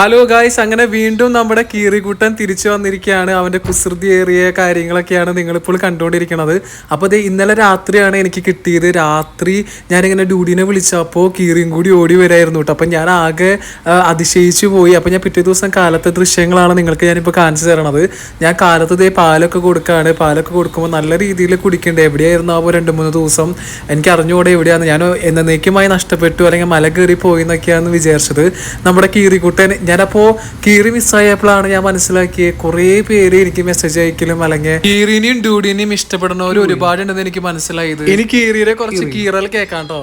Hello guys അങ്ങനെ വീണ്ടും നമ്മുടെ കീറിക്കുട്ടൻ തിരിച്ചു വന്നിരിക്കുകയാണ്. അവന്റെ കുസൃതിയേറിയ കാര്യങ്ങളൊക്കെയാണ് നിങ്ങളിപ്പോൾ കണ്ടുകൊണ്ടിരിക്കുന്നത്. അപ്പോൾ ഇത് ഇന്നലെ രാത്രിയാണ് എനിക്ക് കിട്ടിയത്. രാത്രി ഞാനിങ്ങനെ ഡ്യൂഡിനെ വിളിച്ചപ്പോൾ കീറിയും കൂടി ഓടി വരായിരുന്നു കേട്ടോ. അപ്പം ഞാൻ ആകെ അതിശയിച്ചു പോയി. അപ്പം ഞാൻ പിറ്റേ ദിവസം കാലത്തെ ദൃശ്യങ്ങളാണ് നിങ്ങൾക്ക് ഞാനിപ്പോൾ കാണിച്ചു തരണത്. ഞാൻ കാലത്ത് ഇതേ പാലൊക്കെ കൊടുക്കുകയാണ് പാലൊക്കെ കൊടുക്കുമ്പോൾ നല്ല രീതിയിൽ കുടിക്കേണ്ടത് എവിടെയായിരുന്നു ആ രണ്ട് മൂന്ന് ദിവസം? എനിക്ക് അറിഞ്ഞുകൂടെ എവിടെയാണ് ഞാൻ എന്നേക്കുമായി നഷ്ടപ്പെട്ടു അല്ലെങ്കിൽ മല കയറി പോയി എന്നൊക്കെയാണ് വിചാരിച്ചത് നമ്മുടെ കീറിക്കുട്ടൻ ഞാനപ്പോ കീറി മിസ്സായപ്പോഴാണ് ഞാൻ മനസ്സിലാക്കിയത് കുറേ പേര് എനിക്ക് മെസ്സേജ് അയക്കലും അല്ലെങ്കിൽ കീറിനെയും ഡ്യൂഡിനെയും ഇഷ്ടപ്പെടുന്നവർ ഒരുപാടുണ്ടെന്ന് എനിക്ക് മനസ്സിലായത്. ഇനി കീറിയുടെ കുറച്ച് കീറൽ കേൾക്കാം കേട്ടോ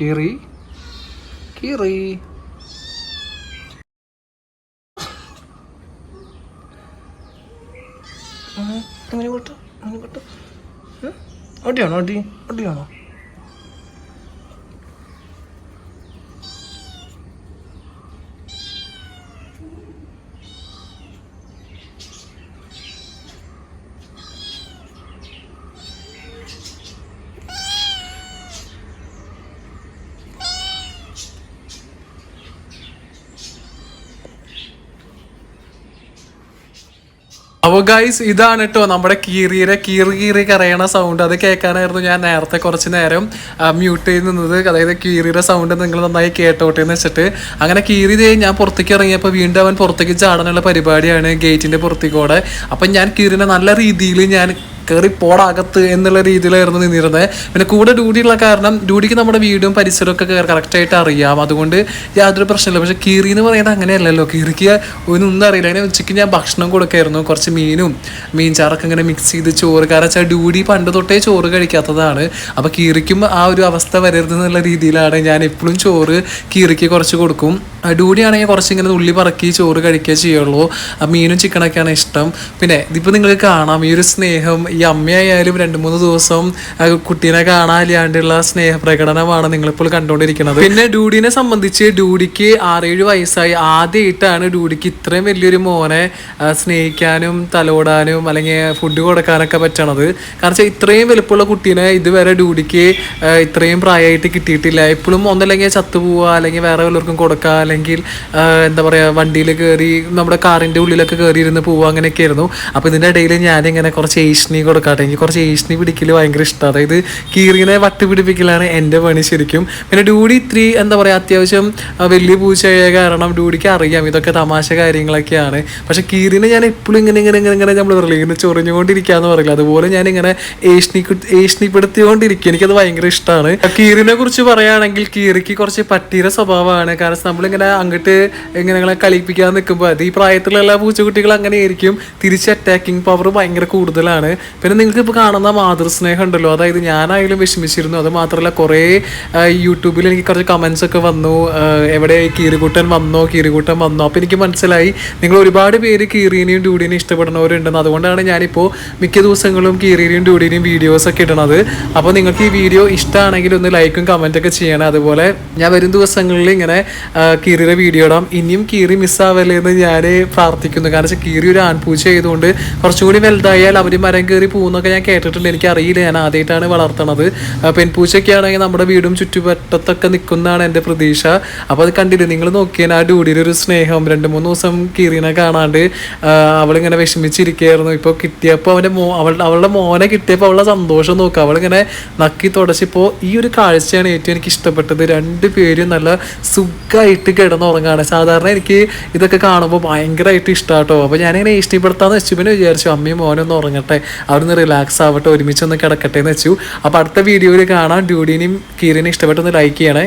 കീറി. കീറി. അങ്ങനെ വിട്ടു അങ്ങനെ വിട്ടു ഒട്ടിയാണോ ഒട്ടി അടി. അപ്പോൾ ഗൈസ് ഇതാണ് കേട്ടോ നമ്മുടെ കീറിയുടെ കീറി കീറി കരയണ സൗണ്ട് അത് കേൾക്കാനായിരുന്നു ഞാൻ നേരത്തെ കുറച്ച് നേരം മ്യൂട്ട് ചെയ്ത് നിന്നത്. അതായത് കീറിയുടെ സൗണ്ട് നിങ്ങൾ നന്നായി കേട്ടോട്ടെ എന്ന് വെച്ചിട്ട്. അങ്ങനെ കീറി ഞാൻ പുറത്തേക്ക് ഇറങ്ങിയപ്പോൾ വീണ്ടും അവൻ പുറത്തേക്ക് ചാടാനുള്ള പരിപാടിയാണ് ഗേറ്റിന്റെ പുറത്തേക്കൂടെ അപ്പം ഞാൻ കീറിനെ നല്ല രീതിയിൽ ഞാൻ കയറി പോടാകത്ത് എന്നുള്ള രീതിയിലായിരുന്നു നിന്നിരുന്നത്. പിന്നെ കൂടെ ഡ്യൂട്ടിയുള്ള കാരണം ഡ്യൂട്ടിക്ക് നമ്മുടെ വീടും പരിസരവും ഒക്കെ കറക്റ്റായിട്ട് അറിയാം. അതുകൊണ്ട് യാതൊരു പ്രശ്നമില്ല പക്ഷെ കീറി എന്ന് പറയുന്നത് അങ്ങനെയല്ലല്ലോ. കീറിക്ക് ഒന്നും അറിയില്ല. അങ്ങനെ ഉച്ചയ്ക്ക് ഞാൻ ഭക്ഷണം കൊടുക്കായിരുന്നു. കുറച്ച് മീനും മീൻ ചാറൊക്കെ ഇങ്ങനെ മിക്സ് ചെയ്ത് ചോറ്. കാരണം വെച്ചാൽ ഡ്യൂട്ടി പണ്ട് തൊട്ടേ ചോറ് കഴിക്കാത്തതാണ്. അപ്പോൾ കീറിക്കും ആ ഒരു അവസ്ഥ വരരുത് എന്നുള്ള രീതിയിലാണ് ഞാൻ എപ്പോഴും ചോറ് കീറിക്ക് കുറച്ച് കൊടുക്കും. ഡ്യൂട്ടി ആണെങ്കിൽ കുറച്ച് ഇങ്ങനെ ഉള്ളി പറക്കി ചോറ് കഴിക്കുക ചെയ്യുള്ളൂ. മീനും ചിക്കനൊക്കെയാണ് ഇഷ്ടം. പിന്നെ ഇതിപ്പോൾ നിങ്ങൾക്ക് കാണാം. ഈ ഒരു സ്നേഹം അമ്മയായാലും രണ്ട് മൂന്ന് ദിവസം കുട്ടീനെ കാണാനില്ലാണ്ടുള്ള സ്നേഹപ്രകടനമാണ് നിങ്ങളിപ്പോൾ കണ്ടുകൊണ്ടിരിക്കുന്നത്. പിന്നെ ഡൂഡിനെ സംബന്ധിച്ച് ഡൂഡിക്ക് ആറേഴ് വയസ്സായി. ആദ്യമായിട്ടാണ് ഡൂഡിക്ക് ഇത്രയും വലിയൊരു മോനെ സ്നേഹിക്കാനും തലോടാനും അല്ലെങ്കിൽ ഫുഡ് കൊടുക്കാനൊക്കെ പറ്റണത്. കാരണം ഇത്രയും വലുപ്പമുള്ള കുട്ടീനെ ഇതുവരെ ഡൂഡിക്ക് ഇത്രയും പ്രായമായിട്ട് കിട്ടിയിട്ടില്ല. എപ്പോഴും ഒന്നല്ലെങ്കിൽ ചത്തുപോവുക അല്ലെങ്കിൽ വേറെ വല്ലവർക്കും കൊടുക്കുക അല്ലെങ്കിൽ എന്താ പറയുക വണ്ടിയിൽ കയറി നമ്മുടെ കാറിന്റെ ഉള്ളിലൊക്കെ കയറി ഇരുന്ന് പോവുക അങ്ങനെയൊക്കെ ആയിരുന്നു. അപ്പോൾ ഇതിന്റെ ഇടയിൽ ഞാനിങ്ങനെ കുറച്ച് ഏഷ്ണി കൊടുക്കാട്ടെ. എനിക്ക് കുറച്ച് ഏഷ്ണി പിടിക്കൽ ഭയങ്കര ഇഷ്ടമാണ് അതായത് കീറിനെ വട്ടി പിടിപ്പിക്കലാണ് എന്റെ പണി ശരിക്കും. പിന്നെ ഡ്യൂഡി ഇത്തിരി എന്താ പറയുക അത്യാവശ്യം വലിയ പൂച്ചയായ കാരണം ഡ്യൂഡിക്ക് അറിയാം. ഇതൊക്കെ തമാശ കാര്യങ്ങളൊക്കെയാണ്. പക്ഷെ കീറിനെ ഞാൻ എപ്പോഴും ഇങ്ങനെ ഇങ്ങനെ ഇങ്ങനെ ഇങ്ങനെ നമ്മൾ പറയില്ല ഇങ്ങനെ പറയില്ല അതുപോലെ ഞാൻ ഇങ്ങനെ ഏഷ്ണി ഏഷ്ണിപ്പെടുത്തിക്കൊണ്ടിരിക്കുക എനിക്കത് ഭയങ്കര ഇഷ്ടമാണ് കീറിനെ കുറിച്ച് പറയുകയാണെങ്കിൽ കീറിക്ക് കുറച്ച് പട്ടിയുടെ സ്വഭാവമാണ്. കാരണം നമ്മളിങ്ങനെ അങ്ങോട്ട് ഇങ്ങനെ കളിപ്പിക്കാൻ നിൽക്കുമ്പോൾ അത് ഈ പ്രായത്തിലുള്ള എല്ലാ പൂച്ചക്കുട്ടികളും അങ്ങനെ ആയിരിക്കും തിരിച്ച് അറ്റാക്കിംഗ് പവർ ഭയങ്കര കൂടുതലാണ്. പിന്നെ നിങ്ങൾക്ക് ഇപ്പോൾ കാണുന്ന മാതൃസ്നേഹം ഉണ്ടല്ലോ അതായത് ഞാനായാലും വിഷമിച്ചിരുന്നു. അത് മാത്രമല്ല കുറേ യൂട്യൂബിൽ എനിക്ക് കുറച്ച് കമൻസ് ഒക്കെ വന്നു. എവിടെ കീറിക്കുട്ടൻ വന്നോ കീറിക്കുട്ടൻ വന്നോ. അപ്പോൾ എനിക്ക് മനസ്സിലായി നിങ്ങൾ ഒരുപാട് പേര് കീറീനെയും ഡ്യൂഡിനെയും ഇഷ്ടപ്പെടുന്നവരുണ്ടെന്ന്. അതുകൊണ്ടാണ് ഞാനിപ്പോൾ മിക്ക ദിവസങ്ങളും കീറീനെയും വീഡിയോസ് ഒക്കെ ഇടുന്നത് അപ്പോൾ നിങ്ങൾക്ക് ഈ വീഡിയോ ഇഷ്ടമാണെങ്കിൽ ഒന്ന് ലൈക്കും കമന്റൊക്കെ ചെയ്യണം. അതുപോലെ ഞാൻ വരും ദിവസങ്ങളിൽ ഇങ്ങനെ കീറിയുടെ വീഡിയോ ഇടാം. ഇനിയും കീറി മിസ്സാവല്ലേ എന്ന് ഞാൻ പ്രാർത്ഥിക്കുന്നു. കാരണം വെച്ചാൽ കീറി ഒരു ആൺപൂച്ച ആയതുകൊണ്ട് കുറച്ചുകൂടി വലുതായാൽ അവർ മരം കയറി പോകുന്നൊക്കെ ഞാൻ കേട്ടിട്ടുണ്ട്. എനിക്ക് അറിയില്ല. ഞാൻ ആദ്യമായിട്ടാണ് വളർത്തണത്. പെൺപൂച്ചയൊക്കെ ആണെങ്കിൽ നമ്മുടെ വീടും ചുറ്റുവട്ടത്തൊക്കെ നിൽക്കുന്നതാണ് എന്റെ പ്രതീക്ഷ. അപ്പോൾ അത് കണ്ടില്ലേ? നിങ്ങൾ നോക്കിയാൽ ആ ഡ്യൂഡിയുടെ ഒരു സ്നേഹം രണ്ട് മൂന്ന് ദിവസം കീറിനെ കാണാണ്ട് അവളിങ്ങനെ വിഷമിച്ചിരിക്കുകയായിരുന്നു. ഇപ്പോൾ കിട്ടിയപ്പോൾ അവന്റെ മോ അവൾ അവളുടെ മോനെ കിട്ടിയപ്പോൾ അവളുടെ സന്തോഷം നോക്കുക. അവളിങ്ങനെ നക്കി തുടച്ചിപ്പോൾ ഈ ഒരു കാഴ്ചയാണ് ഏറ്റവും എനിക്ക് ഇഷ്ടപ്പെട്ടത്. രണ്ട് പേരും നല്ല സുഖമായിട്ട് കിടന്നുറങ്ങാണ്. സാധാരണ എനിക്ക് ഇതൊക്കെ കാണുമ്പോൾ ഭയങ്കരമായിട്ട് ഇഷ്ടമാട്ടോ. അപ്പോൾ ഞാനിങ്ങനെ ഇഷ്ടപ്പെടുത്താന്ന് വെച്ചു പിന്നെ വിചാരിച്ചു. അമ്മയും മോനും ഒന്ന് ഉറങ്ങട്ടെ. അവിടുന്ന് റിലാക്സ് ആവട്ടെ ഒരുമിച്ച് ഒന്ന് കിടക്കട്ടെ എന്ന് വെച്ചു. അപ്പോൾ അടുത്ത വീഡിയോയിൽ കാണാം. ഡ്യൂഡിനെയും കീറിനെയും ഇഷ്ടപ്പെട്ടൊന്ന് ലൈക്ക് ചെയ്യണേ.